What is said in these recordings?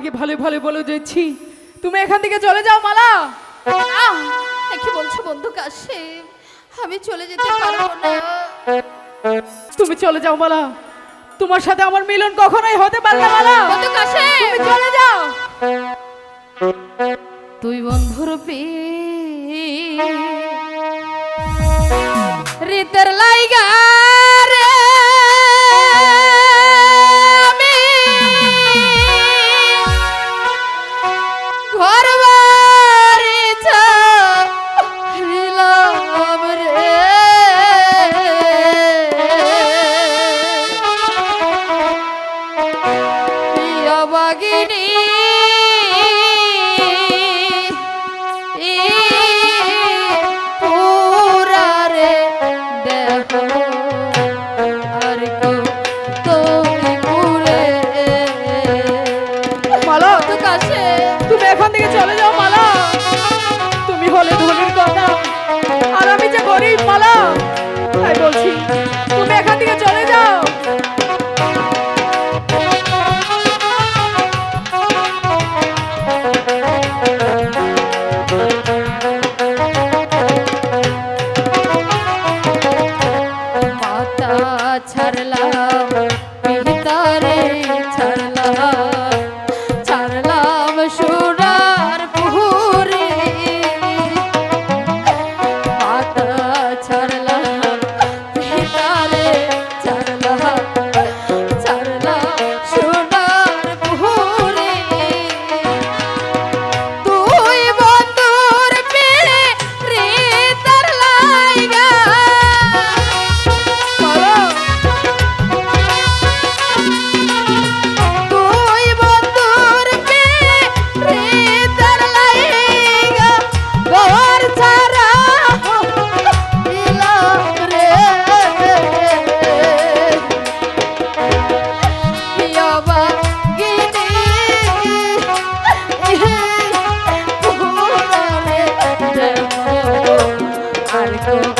তোমাকে ভালো ভালো বলে দিচ্ছি তুমি এখান থেকে চলে যাও মালা। আহ, এ কি বলছো বন্ধু কাশিম আমি চলে যেতে পারব না। তুমি চলে যাও মালা। তোমার সাথে আমার মিলন কখনোই হতে পারে না মালা। বন্ধু কাশিম তুমি চলে যাও। তুই বন্ধুর পি রিতের লাইগা তো তুমি এখান থেকে চলে যাও মালা তুমি হলে ধনির কথা। আর আমি যে গরিব মালা তাই বলছি, তুমি এখান থেকে চলে যাও। Thank you.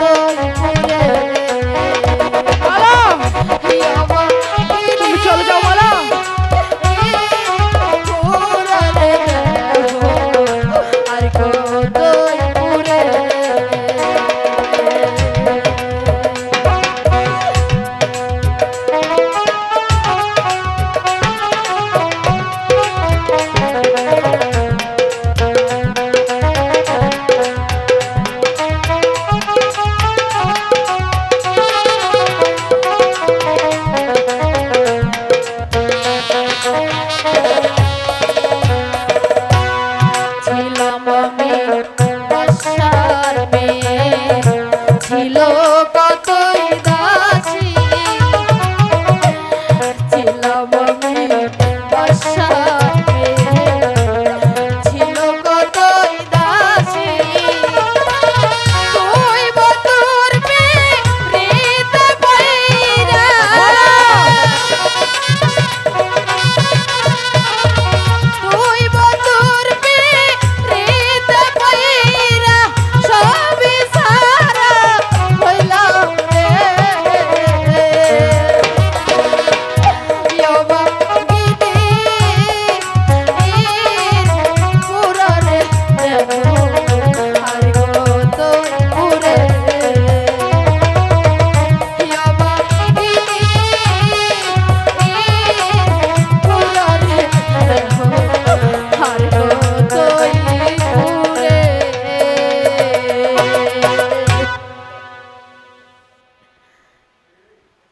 Thank you.